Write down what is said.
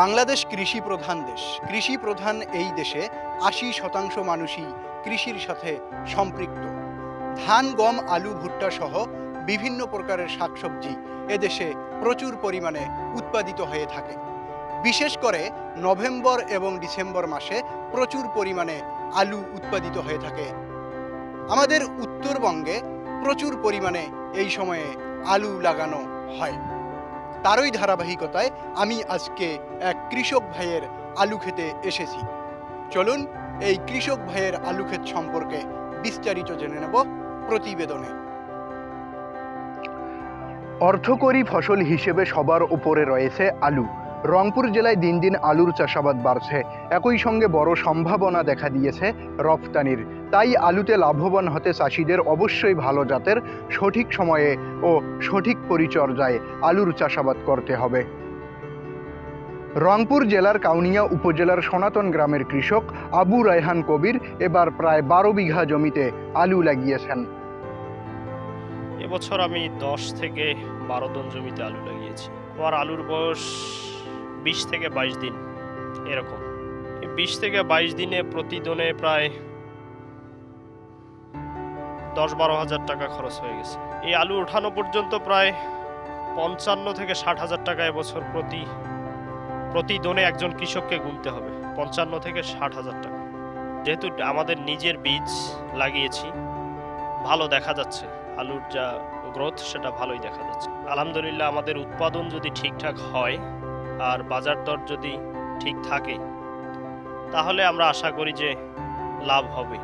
বাংলাদেশ কৃষি প্রধান দেশ। কৃষি প্রধান এই দেশে আশি শতাংশ মানুষই কৃষির সাথে সম্পৃক্ত। ধান, গম, আলু, ভুট্টা সহ বিভিন্ন প্রকারের শাকসবজি এদেশে প্রচুর পরিমাণে উৎপাদিত হয়ে থাকে। বিশেষ করে নভেম্বর এবং ডিসেম্বর মাসে প্রচুর পরিমাণে আলু উৎপাদিত হয়ে থাকে। আমাদের উত্তরবঙ্গে প্রচুর পরিমাণে এই সময়ে আলু লাগানো হয়। তারই ধারাবাহিকতায় আমি আজকে এক কৃষক ভাইয়ের আলু খেতে এসেছি। চলুন এই কৃষক ভাইয়ের আলু ক্ষেত সম্পর্কে বিস্তারিত জেনে নেব প্রতিবেদনে। অর্থকরী ফসল হিসেবে সবার উপরে রয়েছে আলু। রংপুর জেলায় দিন দিন আলুর চাষাবাদ বাড়ছে। একই সঙ্গে বড় সম্ভাবনা দেখা দিয়েছে রপ্তানির। তাই আলুতে লাভবান হতে চাষিদের অবশ্যই ভালো জাতের সঠিক সময়ে ও সঠিক পরিচর্যায় আলুর চাষাবাদ করতে হবে। রংপুর জেলার কাউনিয়া উপজেলার সনাতন গ্রামের কৃষক আবু রায়হান কবির এবার প্রায় বারো বিঘা জমিতে আলু লাগিয়েছেন। এবছর আমি দশ থেকে বারো টন জমিতে আলু লাগিয়েছি। আমার আলুর বয়স বিশ থেকে বাইশ দিন, এরকম। বিশ থেকে বাইশ দিনে প্রতিদিনে প্রায় দশ বারো হাজার টাকা খরচ হয়ে গেছে। এই আলু ওঠানো পর্যন্ত প্রায় পঞ্চান্ন থেকে ষাট হাজার টাকা এবছর প্রতি, প্রতিদিনে একজন কৃষককে গুনতে হবে, পঞ্চান্ন থেকে ষাট হাজার টাকা। যেহেতু আমাদের নিজের বীজ লাগিয়েছি, ভালো দেখা যাচ্ছে, আলুর যা গ্রোথ সেটা ভালোই দেখা যাচ্ছে। আলহামদুলিল্লাহ আমাদের উৎপাদন যদি ঠিকঠাক হয় আর বাজার দর যদি ঠিক থাকে তাহলে আমরা আশা করি যে লাভ হবে।